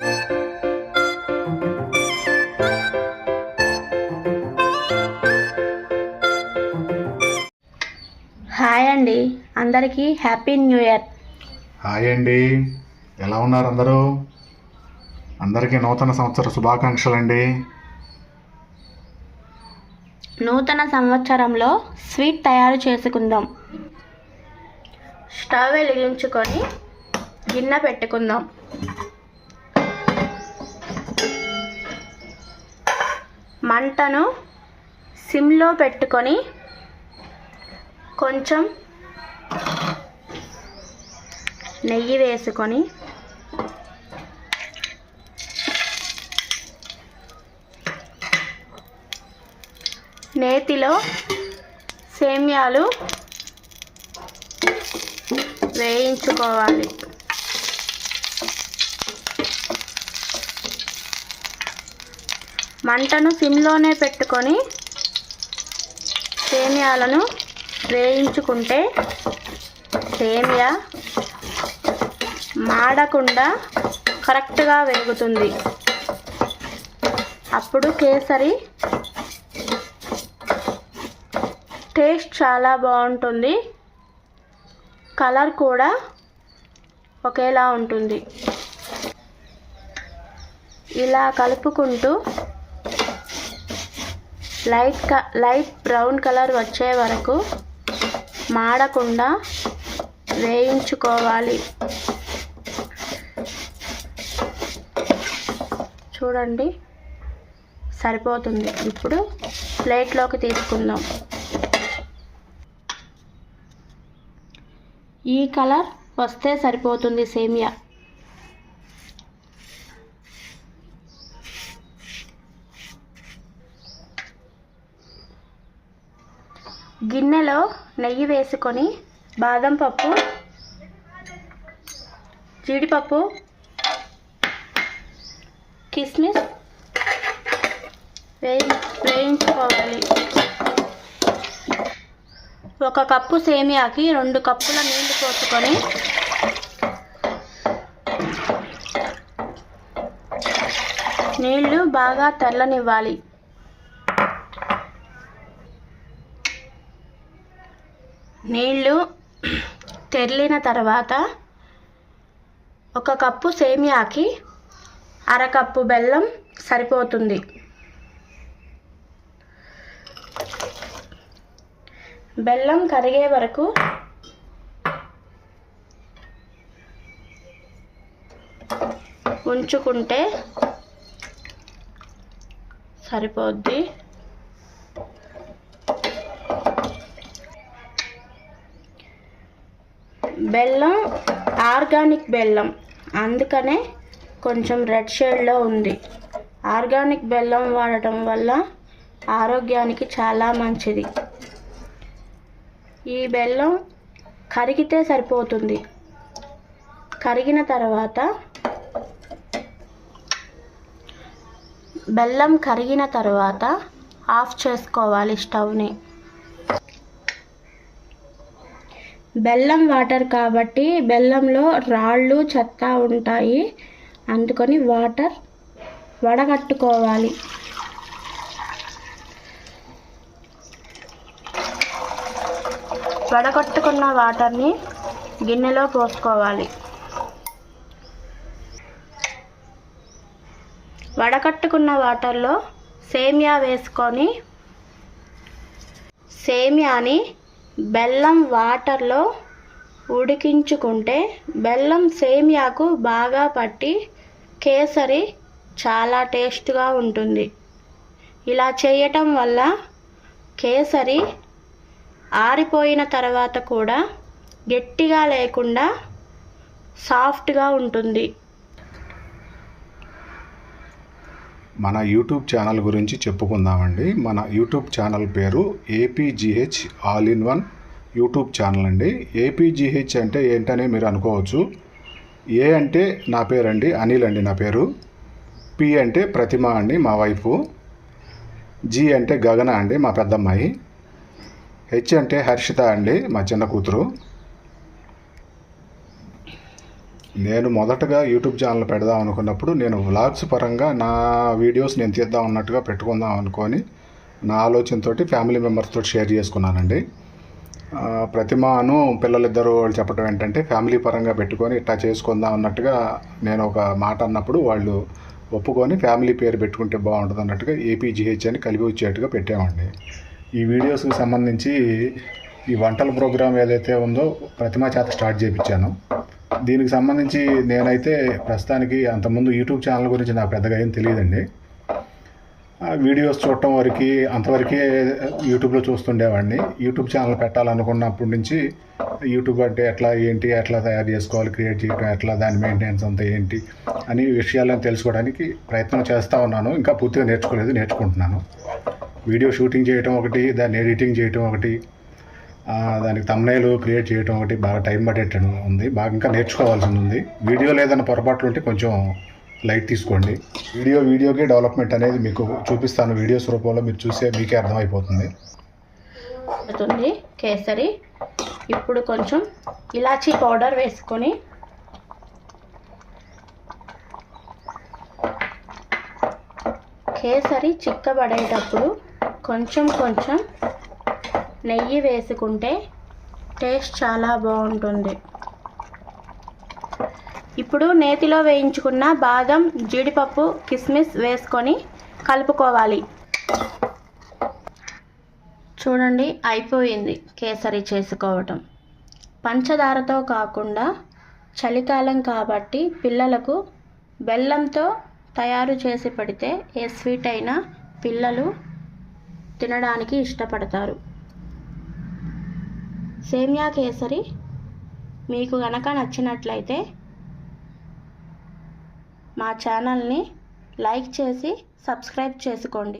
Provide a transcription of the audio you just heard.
Hi అండి. అందరికీ happy new year. Hi అండి. ఎలా ఉన్నారు అందరూ? అందరికీ నూతన సంవత్సర శుభాకాంక్షలు అండి నూతన సంవత్సరంలో స్వీట్ తయారు చేసుకుందాం. స్టవ్ వెలిగించుకొని గిన్నె పెట్టుకుందాం. మంటను సిమ్లో పెట్టుకొని కొంచెం నెయ్యి వేసుకొని నేతిలో సేమ్యాలు వేయించుకోవాలి. మంటను సిమ్లోనే పెట్టుకొని సేమ్యాలను వేయించుకుంటే సేమియా మాడకుండా కరెక్ట్గా వేగుతుంది. అప్పుడు కేసరి టేస్ట్ చాలా బాగుంటుంది. కలర్ కూడా ఒకేలా ఉంటుంది. ఇలా కలుపుకుంటూ లైట్ క లైట్ బ్రౌన్ కలర్ వచ్చే వరకు మాడకుండా వేయించుకోవాలి. చూడండి. సరిపోతుంది. ఇప్పుడు ప్లేట్లోకి తీసుకుందాం. ఈ కలర్ వస్తే సరిపోతుంది సేమియా. గిన్నెలో నెయ్యి వేసుకొని బాదం పప్పు జీడిపప్పు కిస్మిస్ వేయి వేయించుకోవాలి. ఒక కప్పు సేమియాకి రెండు కప్పుల నీళ్ళు పోసుకొని నీళ్ళు బాగా తెల్లనివ్వాలి. నీళ్ళు తెరిలిన తర్వాత ఒక కప్పు సేమియాకి అరకప్పు బెల్లం సరిపోతుంది. బెల్లం కరిగే వరకు ఉంచుకుంటే సరిపోద్ది. బెల్లం ఆర్గానిక్ బెల్లం. అందుకనే కొంచెం రెడ్ షేడ్లో ఉంది. ఆర్గానిక్ బెల్లం వాడటం వల్ల ఆరోగ్యానికి చాలా మంచిది. ఈ బెల్లం కరిగితే సరిపోతుంది. కరిగిన తర్వాత బెల్లం కరిగిన తర్వాత ఆఫ్ చేసుకోవాలి స్టవ్ని. బెల్లం వాటర్ కాబట్టి బెల్లంలో రాళ్ళు చెత్త ఉంటాయి. అందుకని వాటర్ వడగట్టుకోవాలి. వడగట్టుకున్న వాటర్ని గిన్నెలో పోసుకోవాలి. వడకట్టుకున్న వాటర్లో సేమియా వేసుకొని సేమియాని బెల్లం వాటర్లో ఉడికించుకుంటే బెల్లం సేమియాకు బాగా పట్టి కేసరి చాలా టేస్ట్గా ఉంటుంది. ఇలా చేయటం వల్ల కేసరి ఆరిపోయిన తర్వాత కూడా గట్టిగా లేకుండా సాఫ్ట్గా ఉంటుంది. మన యూట్యూబ్ ఛానల్ గురించి చెప్పుకుందామండి. మన యూట్యూబ్ ఛానల్ పేరు APGH all in one YouTube channel అండి. ఏపీజీహెచ్ అంటే ఏంటనే మీరు అనుకోవచ్చు. ఏ అంటే నా పేరండి అనిల్ అండి నా పేరు. పి అంటే ప్రతిమ అండి మా వైఫ్. జి అంటే గగన అండి మా పెద్దమ్మాయి. హెచ్ అంటే హర్షిత అండి మా చిన్న కూతురు. నేను మొదటగా యూట్యూబ్ ఛానల్ పెడదాం అనుకున్నప్పుడు నేను వ్లాగ్స్ పరంగా నా వీడియోస్ నేను తీద్దాం అన్నట్టుగా పెట్టుకుందాం అనుకొని నా ఆలోచనతోటి ఫ్యామిలీ మెంబర్స్తో షేర్ చేసుకున్నానండి. ప్రతిమాను పిల్లలిద్దరూ వాళ్ళు చెప్పడం ఏంటంటే ఫ్యామిలీ పరంగా పెట్టుకొని ఇట్లా చేసుకుందాం అన్నట్టుగా నేను ఒక మాట అన్నప్పుడు వాళ్ళు ఒప్పుకొని ఫ్యామిలీ పేరు పెట్టుకుంటే బాగుంటుంది అన్నట్టుగా ఏపీజీహెచ్ అని కలిపి వచ్చేట్టుగా పెట్టామండి ఈ వీడియోస్కి సంబంధించి ఈ వంటల ప్రోగ్రామ్ ఏదైతే ఉందో ప్రతిమా చేత స్టార్ట్ చేయించాను దీనికి సంబంధించి నేనైతే ప్రస్తుతానికి అంతకుముందు యూట్యూబ్ ఛానల్ గురించి నాకు పెద్దగా ఏం తెలియదండి. వీడియోస్ చూడటం వరకు అంతవరకే యూట్యూబ్లో చూస్తుండేవాడిని. యూట్యూబ్ ఛానల్ పెట్టాలనుకున్నప్పటి నుంచి యూట్యూబ్ అంటే ఎట్లా ఏంటి ఎట్లా తయారు చేసుకోవాలి క్రియేట్ చేయడం ఎట్లా దాని మెయింటెనెన్స్ అంతా ఏంటి అని విషయాలను తెలుసుకోవడానికి ప్రయత్నం చేస్తూ ఉన్నాను. ఇంకా పూర్తిగా నేర్చుకోలేదు నేర్చుకుంటున్నాను. వీడియో షూటింగ్ చేయటం ఒకటి దాన్ని ఎడిటింగ్ చేయటం ఒకటి దానికి తమ్నైలు క్రియేట్ చేయటం ఒకటి బాగా టైం పట్టేటట్టు ఉంది. బాగా ఇంకా నేర్చుకోవాల్సి ఉంది. వీడియో లేదన్న పొరపాట్లు ఉంటే కొంచెం లైట్ తీసుకోండి. వీడియో వీడియోకి డెవలప్మెంట్ అనేది మీకు చూపిస్తాను వీడియోస్ రూపంలో మీరు చూసే మీకే అర్థమైపోతుంది. అవుతుంది కేసరి. ఇప్పుడు కొంచెం ఇలాచీ పౌడర్ వేసుకొని కేసరి చిక్కబడేటప్పుడు కొంచెం కొంచెం నెయ్యి వేసుకుంటే టేస్ట్ చాలా బాగుంటుంది. ఇప్పుడు నేతిలో వేయించుకున్న బాదం జీడిపప్పు కిస్మిస్ వేసుకొని కలుపుకోవాలి. చూడండి అయిపోయింది కేసరి చేసుకోవటం. పంచదారతో కాకుండా చలికాలం కాబట్టి పిల్లలకు బెల్లంతో తయారు చేసి పెడితే ఏ స్వీట్ అయినా పిల్లలు తినడానికి ఇష్టపడతారు. సేమియా కేసరి మీకు గనక నచ్చినట్లయితే మా ఛానల్ని లైక్ చేసి సబ్స్క్రైబ్ చేసుకోండి.